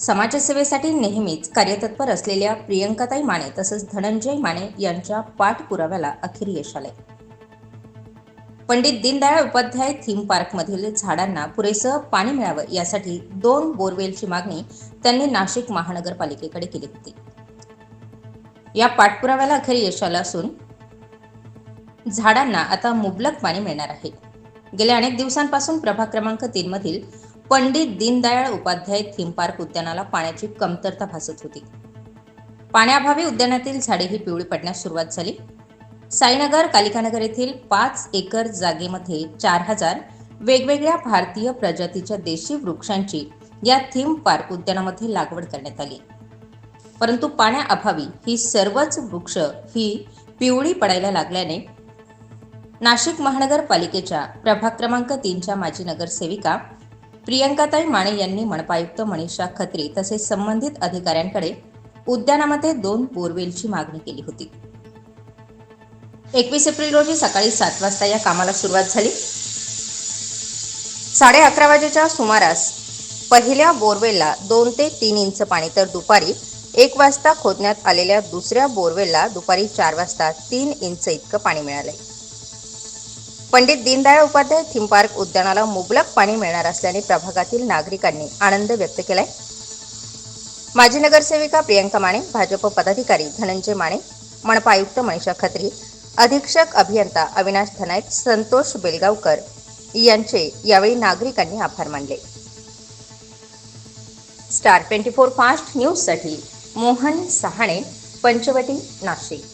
समाजसेवेसाठी नेहमीच कार्यतत्पर असलेल्या प्रियंकाताई माने तसंच धनंजय माने यांच्या पाठपुराव्याला अखेर यश आले पंडित दीनदयाळ उपाध्याय थीम पार्कमधील झाडांना पुरेसं पाणी मिळावं यासाठी दोन बोरवेलची मागणी त्यांनी नाशिक महानगरपालिकेकडे केली होती. या पाठपुराव्याला अखेर यश आलं असून झाडांना आता मुबलक पाणी मिळणार आहे. गेल्या अनेक दिवसांपासून प्रभाग क्रमांक तीन मधील पंडित दीनदयाळ उपाध्याय थीम पार्क उद्यानाला पाण्याची कमतरता भासत होती. पाण्याअभावी उद्यानातील झाडे ही पिवळी पडण्यास सुरुवात झाली. साईनगर कालिकानगर येथील पाच एकर जागेमध्ये चार हजार वेगवेगळ्या भारतीय प्रजातीच्या देशी वृक्षांची या थीम पार्क उद्यानामध्ये लागवड करण्यात आली. परंतु पाण्याअभावी ही सर्वच वृक्ष ही पिवळी पडायला लागल्याने नाशिक महानगरपालिकेच्या प्रभाग क्रमांक तीनच्या माजी नगरसेविका प्रियंकाताई माने यांनी मनपा आयुक्त मनीषा खत्री तसेच संबंधित अधिकाऱ्यांकडे उद्यानामध्ये दोन बोरवेलची मागणी केली होती. एकवीस एप्रिल रोजी सकाळी सात वाजता या कामाला सुरुवात झाली. साडे अकरा वाजेच्या सुमारास पहिल्या बोरवेलला दोन ते तीन इंच पाणी तर दुपारी एक वाजता खोदण्यात आलेल्या दुसऱ्या बोरवेलला दुपारी चार वाजता तीन इंच इतकं पाणी मिळालंय. पंडित दीनदयाळ उपाध्याय थीम पार्क उद्यानाला मुबलक पाणी मिळणार असल्याने प्रभागातील नागरिकांनी आनंद व्यक्त केलाय. माजी नगरसेविका प्रियंका माने भाजप पदाधिकारी धनंजय माने मनपा आयुक्त मनीषा खत्री अधीक्षक अभियंता अविनाश धनाईक संतोष बेलगावकर यांचे यावेळी नागरिकांनी आभार मानले. स्टार ट्वेंटी फोर फास्ट न्यूजसाठी मोहन सहाणे पंचवटी नाशिक.